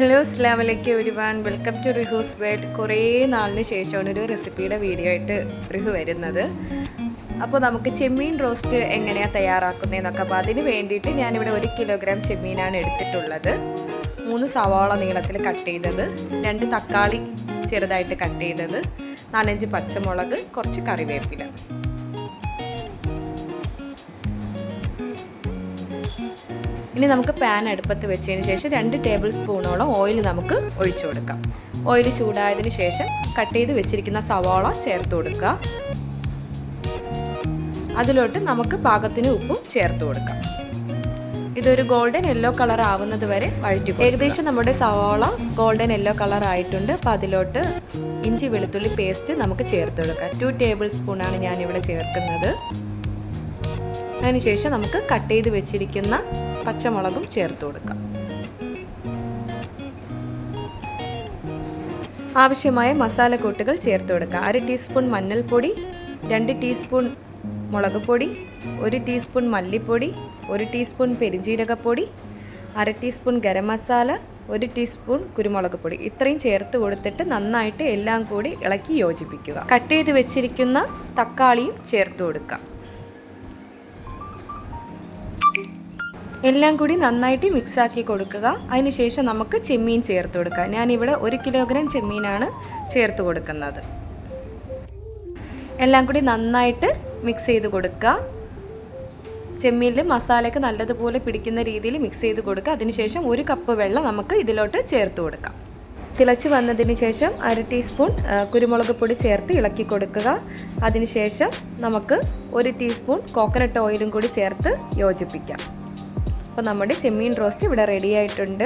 Hello അസ്ലാമലേക്ക് ഒരു വാൻ വെൽക്കം ടു റിഹൂസ് വേൾഡ്. കുറേ നാളിന് ശേഷമാണ് ഒരു റെസിപ്പിയുടെ വീഡിയോ ആയിട്ട് റിഹു വരുന്നത്. അപ്പോൾ നമുക്ക് ചെമ്മീൻ റോസ്റ്റ് എങ്ങനെയാണ് തയ്യാറാക്കുന്നതെന്നൊക്കെ അപ്പോൾ അതിന് വേണ്ടിയിട്ട് ഞാനിവിടെ ഒരു കിലോഗ്രാം ചെമ്മീനാണ് എടുത്തിട്ടുള്ളത്. മൂന്ന് സവാള നീളത്തിൽ കട്ട് ചെയ്തത്. രണ്ട് തക്കാളി ചെറുതായിട്ട് കട്ട് ചെയ്തത്. നാലഞ്ച് പച്ചമുളക് കുറച്ച് കറിവേപ്പില. ഇനി നമുക്ക് പാൻ അടുപ്പത്ത് വെച്ചതിന് ശേഷം രണ്ട് ടേബിൾ സ്പൂണോളം ഓയിൽ നമുക്ക് ഒഴിച്ചു കൊടുക്കാം. ഓയിൽ ചൂടായതിന് ശേഷം കട്ട് ചെയ്ത് വെച്ചിരിക്കുന്ന സവാള ചേർത്ത് കൊടുക്കുക. അതിലോട്ട് നമുക്ക് പാകത്തിന് ഉപ്പും ചേർത്ത് കൊടുക്കാം. ഇതൊരു ഗോൾഡൻ യെല്ലോ കളർ ആവുന്നത് വരെ വഴറ്റി ഏകദേശം നമ്മുടെ സവാള ഗോൾഡൻ യെല്ലോ കളർ ആയിട്ടുണ്ട്. അപ്പോൾ അതിലോട്ട് ഇഞ്ചി വെളുത്തുള്ളി പേസ്റ്റ് നമുക്ക് ചേർത്ത് കൊടുക്കാം. ടു ടേബിൾ സ്പൂണാണ് ഞാനിവിടെ ചേർക്കുന്നത്. അതിനുശേഷം നമുക്ക് കട്ട് ചെയ്ത് വെച്ചിരിക്കുന്ന പച്ചമുളകും ചേർത്ത് കൊടുക്കാം. ആവശ്യമായ മസാലക്കൂട്ടുകൾ ചേർത്ത് കൊടുക്കുക അര ടീസ്പൂൺ മഞ്ഞൾപ്പൊടി രണ്ട് ടീസ്പൂൺ മുളക് പൊടി ഒരു ടീസ്പൂൺ മല്ലിപ്പൊടി ഒരു ടീസ്പൂൺ പെരിഞ്ജീരകപ്പൊടി അര ടീസ്പൂൺ ഗരം മസാല ഒരു ടീസ്പൂൺ കുരുമുളക് പൊടി ഇത്രയും ചേർത്ത് കൊടുത്തിട്ട് നന്നായിട്ട് എല്ലാം കൂടി ഇളക്കി യോജിപ്പിക്കുക. കട്ട് ചെയ്ത് വെച്ചിരിക്കുന്ന തക്കാളിയും ചേർത്ത് കൊടുക്കുക എല്ലാം കൂടി നന്നായിട്ട് മിക്സാക്കി കൊടുക്കുക. അതിനുശേഷം നമുക്ക് ചെമ്മീൻ ചേർത്ത് കൊടുക്കുക ഞാനിവിടെ ഒരു കിലോഗ്രാം ചെമ്മീനാണ് ചേർത്ത് കൊടുക്കുന്നത്. എല്ലാം കൂടി നന്നായിട്ട് മിക്സ് ചെയ്ത് കൊടുക്കുക. ചെമ്മീനിൽ മസാലയൊക്കെ നല്ലതുപോലെ പിടിക്കുന്ന രീതിയിൽ മിക്സ് ചെയ്ത് കൊടുക്കുക. അതിനുശേഷം ഒരു കപ്പ് വെള്ളം നമുക്ക് ഇതിലോട്ട് ചേർത്ത് കൊടുക്കാം. തിളച്ച് വന്നതിന് ശേഷം അര ടീസ്പൂൺ കുരുമുളക് പൊടി ചേർത്ത് ഇളക്കി കൊടുക്കുക. അതിനുശേഷം നമുക്ക് ഒരു ടീസ്പൂൺ കോക്കനട്ട് ഓയിലും കൂടി ചേർത്ത് യോജിപ്പിക്കാം. അപ്പോൾ നമ്മുടെ ചെമ്മീൻ റോസ്റ്റ് ഇവിടെ റെഡി ആയിട്ടുണ്ട്.